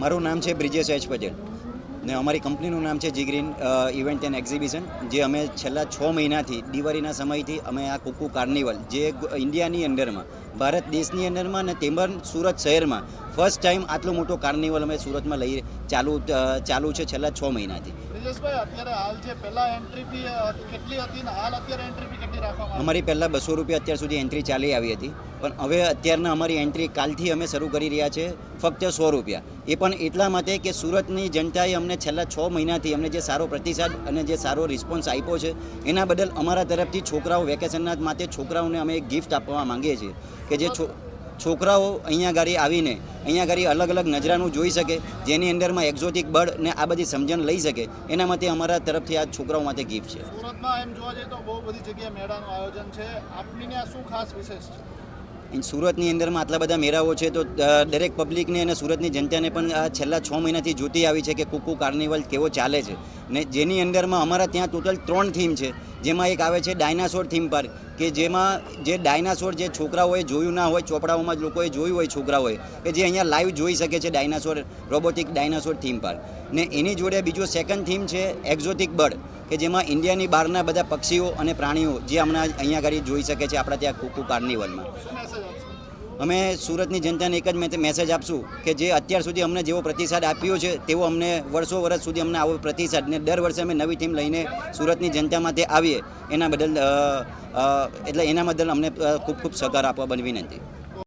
મારું નામ છે બ્રિજેશ એચ પટેલ ને અમારી કંપનીનું નામ છે જીગ્રીન ઇવેન્ટ એન્ડ એક્ઝિબિશન, જે અમે છેલ્લા છ મહિનાથી, દિવાળીના સમયથી અમે આ કુકુ કાર્નિવલ, જે ઇન્ડિયાની અંદરમાં, ભારત દેશની અંદરમાં અને તેમજ સુરત શહેરમાં ફર્સ્ટ ટાઈમ આટલો મોટો કાર્નિવલ અમે સુરતમાં લઈ ચાલુ ચાલુ છે છેલ્લા છ મહિનાથી. અત્યારે હાલ જે પહેલા એન્ટ્રી કેટલી હતી હાલ અત્યારે એન્ટ્રી અમારી પહેલાં બસો રૂપિયા અત્યાર સુધી એન્ટ્રી ચાલી આવી હતી. પણ હવે અત્યારના અમારી એન્ટ્રી કાલથી અમે શરૂ કરી રહ્યા છે ફક્ત સો રૂપિયા. એ પણ એટલા માટે કે સુરતની જનતાએ અમને છેલ્લા છ મહિનાથી અમને જે સારો પ્રતિસાદ અને જે સારો રિસ્પોન્સ આપ્યો છે એના બદલ અમારા તરફથી છોકરાઓ વેકેશનના માટે છોકરાઓને અમે એક ગિફ્ટ આપવા માંગીએ છીએ કે જે છો છોકરાઓ અહીંયા ગાડી આવીને અહીંયા ગાડી અલગ અલગ નજરાનું જોઈ શકે જેની અંદરમાં એક્ઝોટિક બર્ડ ને આ બધી સમજણ લઈ શકે એના માટે અમારા તરફથી આ છોકરાઓ માટે ગિફ્ટ છે. સુરતમાં એમ જોવા જઈએ તો બહુ બધી જગ્યાએ મેળાનું આયોજન છે. આપની શું ખાસ વિશેષ છે? સુરતની અંદરમાં આટલા બધા મેળાઓ છે તો દરેક પબ્લિકને અને સુરતની જનતાને પણ આ છેલ્લા છ મહિનાથી જોતી આવી છે કે કુકુ કાર્નિવલ કેવો ચાલે છે. ને જેની અંદરમાં અમારા ત્યાં ટોટલ ત્રણ થીમ છે. જેમાં એક આવે છે ડાયનાસોર થીમ પાર્ક કે જેમાં જે ડાયનાસોર જે છોકરાઓએ જોયું ના હોય, ચોપડાઓમાં જ લોકોએ જોયું હોય છોકરાઓએ, કે જે અહીંયા લાઈવ જોઈ શકે છે dinosaur robotic dinosaur theme park ને એની જોડે બીજો સેકન્ડ થીમ છે એક્ઝોટિક બર્ડ કે જેમાં ઇન્ડિયાની બહારના બધા પક્ષીઓ અને પ્રાણીઓ જે હમણાં અહીંયા આગળ જોઈ શકે છે આપણા ત્યાં કુકુ કાર્નિવલમાં અમે સુરતની જનતાને એક જ મેસેજ આપશું કે જે અત્યાર સુધી અમને જેવો પ્રતિસાદ આપ્યો છે, તેવો અમને વર્ષો વર્ષ સુધી અમને આવો પ્રતિસાદ ને દર વર્ષે અમે નવી ટીમ લઈને સુરતની જનતા માટે આવીએ. એના બદલ એટલે એના બદલ અમને ખૂબ ખૂબ સહકાર આપવા બની વિનંતી.